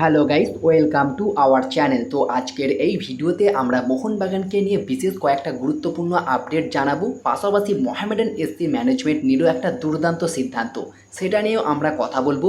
Hello guys, welcome to our channel. তো আজকের এই ভিডিওতে আমরা মোহনবাগানকে নিয়ে বিশেষ কয়েকটা গুরুত্বপূর্ণ আপডেট জানাব। পাশাপাশি মোহামেডান এসসি ম্যানেজমেন্ট নিল একটা দুর্দান্ত সিদ্ধান্ত। সেটা নিয়েও আমরা কথা বলব।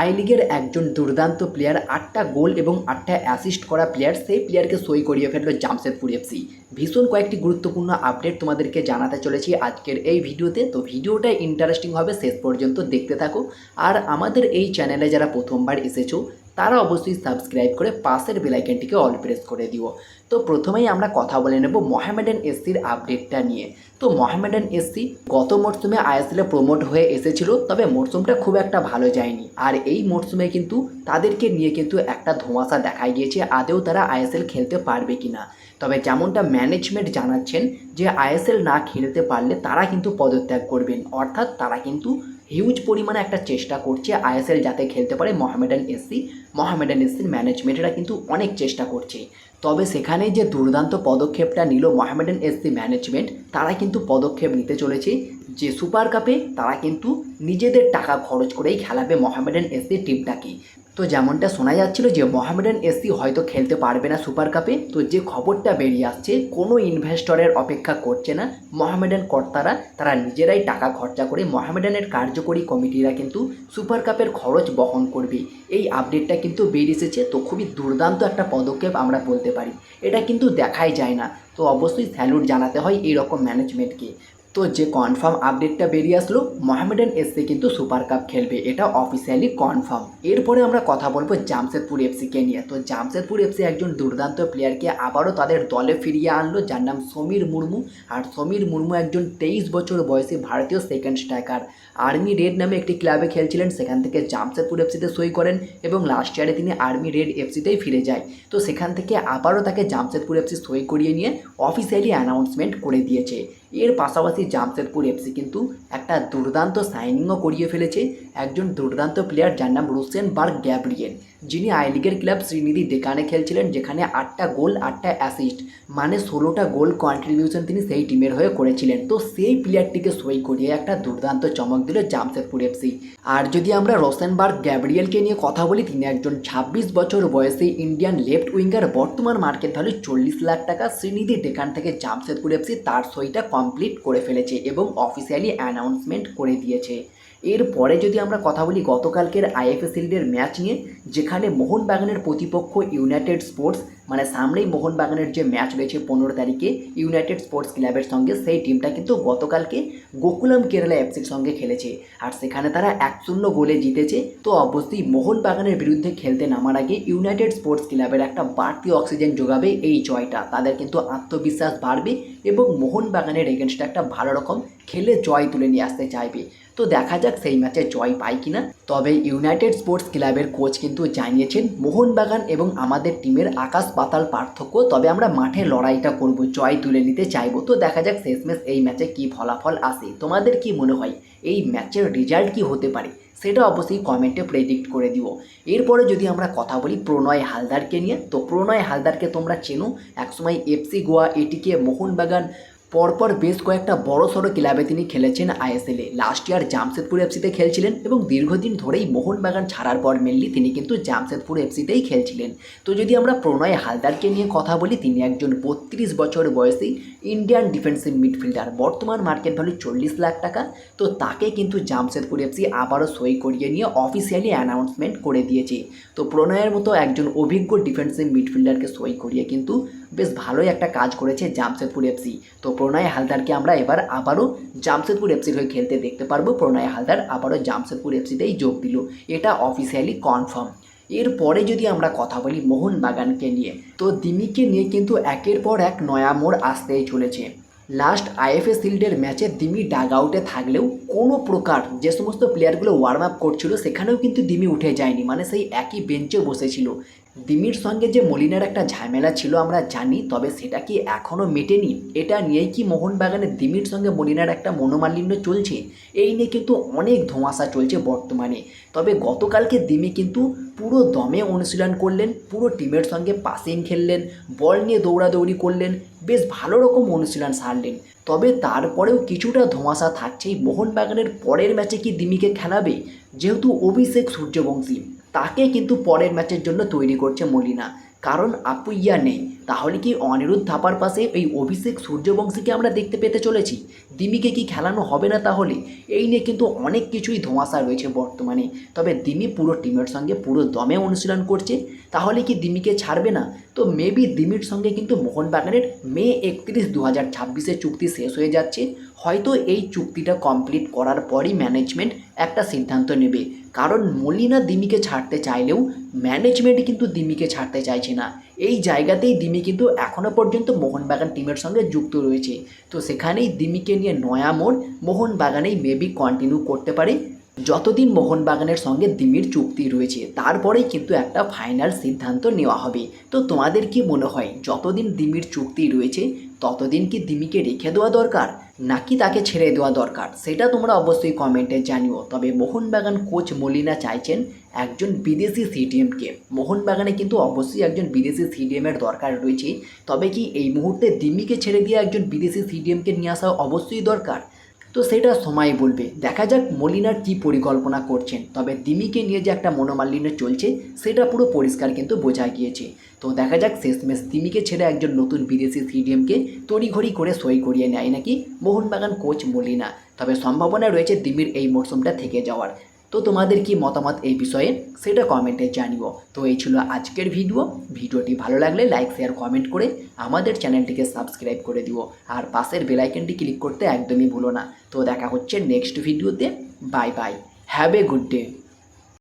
আই লিগের একজন দুর্দান্ত প্লেয়ার আটটা গোল এবং আটটা অ্যাসিস্ট করা প্লেয়ার সেই প্লেয়ারকে সই করিয়ে ফেলল জামশেদপুর এফসি ভীষণ কয়েকটি গুরুত্বপূর্ণ আপডেট তোমাদেরকে জানাতে চলেছি আজকের এই ভিডিওতে। তো ভিডিওটা ইন্টারেস্টিং হবে, শেষ পর্যন্ত দেখতে থাকো। আর আমাদের এই চ্যানেলে যারা প্রথমবার এসেছ তারা অবশ্যই সাবস্ক্রাইব করে পাশের বেলাইকেনটিকে অল প্রেস করে দিও। তো প্রথমেই আমরা কথা বলে নেব মোহামেডান এসসির আপডেটটা নিয়ে। তো মোহামেডান এসসি গত মরশুমে আইএসএলে প্রমোট হয়ে এসেছিল, তবে মরশুমটা খুব একটা ভালো যায়নি। আর এই মরশুমে কিন্তু তাদেরকে নিয়ে কিন্তু একটা ধোঁয়াশা দেখা গিয়েছে আদেও তারা আইএসএল খেলতে পারবে কি না তবে যেমনটা ম্যানেজমেন্ট জানাচ্ছেন যে, আইএসএল না খেলতে পারলে তারা কিন্তু পদত্যাগ করবেন। অর্থাৎ তারা কিন্তু হিউজ পরিমাণে একটা চেষ্টা করছে আইএসএল যাতে খেলতে পারে মোহামেডান এসসি মোহামেডান এসির ম্যানেজমেন্টরা কিন্তু অনেক চেষ্টা করছে। তবে সেখানে যে দুর্দান্ত পদক্ষেপটা নিল মোহামেডান এসসি ম্যানেজমেন্ট, তারা কিন্তু পদক্ষেপ নিতে চলেছে। যে সুপার কাপে তারা কিন্তু নিজেদের টাকা খরচ করেই খেলাবে মোহামেডান এসসি টিমটাকে। তো যেমনটা শোনা যাচ্ছিল যে মোহামেডান এসসি হয়তো খেলতে পারবে না সুপার কাপে, তো যে খবরটা বেরিয়ে আসছে, কোনো ইনভেস্টরের অপেক্ষা করছে না। মোহামেডান কর্তারা তারা নিজেরাই টাকা খরচা করে মোহামেডানের কার্যকরী কমিটিরা কিন্তু সুপার কাপের খরচ বহন করবে। এই আপডেটটা কিন্তু বেরিয়ে এসেছে, তো খুবই দুর্দান্ত একটা পদক্ষেপ আমরা বলতে পারি। এটা কিন্তু দেখাই যায় না। তো অবশ্যই স্যালুট জানাতে হয় এইরকম ম্যানেজমেন্টকে তো যে কনফার্ম আপডেটটা বেরিয়ে আসলো মোহামেডান এসসি কিন্তু সুপার কাপ খেলবে, এটা অফিসিয়ালি কনফার্ম এরপরে আমরা কথা বলব জামশেদপুর এফসিকে নিয়ে। তো জামশেদপুর এফসি একজন দুর্দান্ত প্লেয়ারকে আবারও তাদের দলে ফিরিয়ে আনলো, যার নাম সমীর মুর্মু। আর সমীর মুর্মু একজন তেইশ বছর বয়সী ভারতীয় সেকেন্ড স্ট্রাইকার আর্মি রেড নামে একটি ক্লাবে খেলছিলেন, সেখান থেকে জামশেদপুর এফসিতে সই করেন এবং লাস্ট ইয়ারে তিনি আর্মি রেড এফসিতেই ফিরে যায়। তো সেখান থেকে আবারও তাকে জামশেদপুর এফসি সই করিয়ে নিয়ে অফিসিয়ালি অ্যানাউন্সমেন্ট করে দিয়েছে। এর পাশাপাশি জামশেদপুর এফসি কিন্তু একটা দুর্দান্ত সাইনিংও করিয়ে ফেলেছে। একজন দুর্দান্ত প্লেয়ার যার নাম রুসেন বার্গ গ্যাব্রিয়েল। যিনি আই লিগের ক্লাব শ্রীনিধি ডেকানে খেলছিলেন, যেখানে আটটা গোল, আটটা অ্যাসিস্ট মানে ষোলোটা গোল কন্ট্রিবিউশন তিনি সেই টিমের হয়ে করেছিলেন। তো সেই প্লেয়ারটিকে সই করিয়ে একটা দুর্দান্ত চমক দিল জামশেদপুর এফসি আর যদি আমরা রোসেনবার্গ গ্যাব্রিয়েলকে নিয়ে কথা বলি, তিনি একজন ছাব্বিশ বছর বয়সী ইন্ডিয়ান লেফট উইঙ্গার বর্তমান মার্কেট ভ্যালু চল্লিশ লাখ টাকা শ্রীনিধি ডেকান থেকে জামশেদপুর এফসি তার সইটা কমপ্লিট করে ফেলেছে এবং অফিসিয়ালি অ্যানাউন্সমেন্ট করে দিয়েছে। এরপরে যদি আমরা কথা বলি গতকালকের আইএফএ শিল্ডের ম্যাচ নিয়ে, যেখানে মোহনবাগানের প্রতিপক্ষ ইউনাইটেড স্পোর্টস মানে সামনেই মোহনবাগানের যে ম্যাচ রয়েছে পনেরো তারিখে ইউনাইটেড স্পোর্টস ক্লাবের সঙ্গে, সেই টিমটা কিন্তু গতকালকে গোকুলাম কেরালা এফসির সঙ্গে খেলেছে। আর সেখানে তারা এক শূন্য গোলে জিতেছে। তো অবশ্যই মোহনবাগানের বিরুদ্ধে খেলতে নামার আগে ইউনাইটেড স্পোর্টস ক্লাবের একটা বাড়তি অক্সিজেন যোগাবে এই জয়টা। তাদের কিন্তু আত্মবিশ্বাস বাড়বে এবং মোহনবাগানের এগেনস্টে একটা ভালো রকম খেলে জয় তুলে নিয়ে আসতে চাইবে। তো দেখা যাক সেই ম্যাচে জয় পায় কিনা। তবে ইউনাইটেড স্পোর্টস ক্লাবের কোচ কিন্তু জানিয়েছেন, মোহনবাগান এবং আমাদের টিমের আকাশ পাতাল পার্থক্য, তবে আমরা মাঠে লড়াইটা করব, জয় তুলে নিতে চাইব। তো দেখা যাক শেষমেশ এই ম্যাচে কি ফলাফল আসে। তোমাদের কি মনে হয়, এই ম্যাচের রেজাল্ট কি হতে পারে? সেটা অবশ্যই কমেন্টে প্রেডিক্ট করে দিব এরপরে যদি আমরা কথা বলি প্রণয় হালদারকে নিয়ে, তো প্রণয় হালদারকে তোমরা চেনো, একসময় এফসি গোয়া এটিকে মোহনবাগান পরপর বেশ কয়েকটা বড় সড়ো ক্লাবে তিনি খেলেছেন আইএসএলে লাস্ট ইয়ার জামশেদপুর এফসিতে খেলছিলেন এবং দীর্ঘদিন ধরেই মোহনবাগান ছাড়ার পর মেনলি তিনি কিন্তু জামশেদপুর এফসিতেই খেলছিলেন। তো যদি আমরা প্রণয় হালদারকে নিয়ে কথা বলি, তিনি একজন বত্রিশ বছর বয়সী ইন্ডিয়ান ডিফেন্সিভ মিডফিল্ডার বর্তমান মার্কেট ভ্যালু চল্লিশ লাখ টাকা। তো তাকে কিন্তু জামশেদপুর এফসি আবারও সই করিয়ে নিয়ে অফিসিয়ালি অ্যানাউন্সমেন্ট করে দিয়েছে। তো প্রণয়ের মতো একজন অভিজ্ঞ ডিফেন্সিভ মিডফিল্ডারকে সই করিয়ে কিন্তু বেশ ভালোই একটা কাজ করেছে জামশেদপুর এফসি। তো প্রণয় হালদারকে আমরা এবার আবারও জামশেদপুর এফসির হয়ে খেলতে দেখতে পারব। প্রণয় হালদার আবারও জামশেদপুর এফসিতেই যোগ দিল। এটা অফিসিয়ালি কনফার্ম এরপরে যদি আমরা কথা বলি মোহনবাগানকে নিয়ে, তো দিমিকে নিয়ে কিন্তু একের পর এক নয়া মোড় আসতেই চলেছে। লাস্ট আইএফএ শিল্ডের ম্যাচে দিমি ডাগ আউটে থাকলেও কোনো প্রকার যে সমস্ত প্লেয়ারগুলো ওয়ার্ম আপ করছিল, সেখানেও কিন্তু দিমি উঠে যায়নি। মানে সেই একই বেঞ্চে বসেছিল। দিমির সঙ্গে যে মলিনার একটা ঝামেলা ছিল আমরা জানি, তবে সেটা কি এখনও মেটেনি? এটা নিয়েই কি মোহনবাগানে দিমির সঙ্গে মলিনার একটা মনোমালিন্য চলছে? এই নিয়ে কিন্তু অনেক ধোঁয়াশা চলছে বর্তমানে। তবে গতকালকে দিমি কিন্তু পুরো দমে অনুশীলন করলেন, পুরো টিমের সঙ্গে পাসিং খেললেন, বল নিয়ে দৌড়াদৌড়ি করলেন, বেশ ভালো রকম অনুশীলন সারলেন। তবে তারপরেও কিছুটা ধোঁয়াশা থাকছেই মোহনবাগানের পরের ম্যাচে কি দিমিকে খেলাবে? যেহেতু অভিষেক সূর্যবংশী। তাকে কিন্তু পরের ম্যাচের জন্য তৈরি করছে মলিনা। কারণ আপুইয়া নেই। তাহলে কি অনিরুদ্ধ থাপার পাশে এই অভিষেক সূর্যবংশীকে আমরা দেখতে পেতে চলেছি? দিমিকে কি খেলানো হবে না তাহলে? এই নিয়ে কিন্তু অনেক কিছুই ধোঁয়াশা রয়েছে বর্তমানে। তবে দিমি পুরো টিমের সঙ্গে পুরো দমে অনুশীলন করছে। তাহলে কি দিমিকে ছাড়বে না? তো মেবি দিমির সঙ্গে কিন্তু মোহনবাগানের মে একত্রিশ দু হাজার ছাব্বিশে চুক্তি শেষ হয়ে যাচ্ছে। হয়তো এই চুক্তিটা কমপ্লিট করার পরই ম্যানেজমেন্ট একটা সিদ্ধান্ত নেবে। কারণ মলিনা দিমিকে ছাড়তে চাইলেও ম্যানেজমেন্ট কিন্তু দিমিকে ছাড়তে চাইছে না। এই জায়গাতেই দিমি কিন্তু এখনও পর্যন্ত মোহনবাগান টিমের সঙ্গে যুক্ত রয়েছে। তো সেখানেই দিমিকে নিয়ে নয়া মোড় মোহনবাগানেই মেবি কন্টিনিউ করতে পারে। যতদিন মোহনবাগানের সঙ্গে দিমির চুক্তি রয়েছে, তারপরেই কিন্তু একটা ফাইনাল সিদ্ধান্ত নেওয়া হবে। তো তোমাদের কি মনে হয়, যতদিন দিমির চুক্তি রয়েছে ততদিন কি দিমিকে রেখে দেওয়া দরকার? নাকি তাকে ছেড়ে দেওয়া দরকার? সেটা তোমরা অবশ্যই কমেন্টে জানিও। তবে মোহনবাগান কোচ মলিনা চাইছেন একজন বিদেশি সিডিএমকে। মোহনবাগানে কিন্তু অবশ্যই একজন বিদেশি সিডিএমের দরকার রয়েছে। তবে কি এই মুহূর্তে দিমিকে ছেড়ে দিয়ে একজন বিদেশি সিডিএমকে নিয়ে আসা অবশ্যই দরকার? তো সেটা সময় বলবে। দেখা যাক মলিনার কি পরিকল্পনা করছেন। তবে দিমিকে নিয়ে যে একটা মনোমালিন্য চলছে, সেটা পুরো পরিষ্কার কিন্তু বোঝা গিয়েছে। তো দেখা যাক শেষমেশ দিমিকে ছেড়ে একজন নতুন বিদেশি সিডিএমকে তড়িঘড়ি করে সই করিয়ে নেয় নাকি? Mohun Bagan coach Molina. তবে সম্ভাবনা রয়েছে দিমির এই মরশুমটা থেকে যাওয়ার। তো তোমাদের কি মতামত এই বিষয়ে সেটা কমেন্টে জানিও। তো এই ছিল আজকের ভিডিও। ভিডিওটি ভালো লাগলে লাইক শেয়ার কমেন্ট করে আমাদের চ্যানেলটিকে সাবস্ক্রাইব করে দিও। আর পাশের বেলাইকনটি ক্লিক করতে একদমই ভুলো না। তো দেখা হচ্ছে নেক্সট ভিডিওতে bye bye have a good day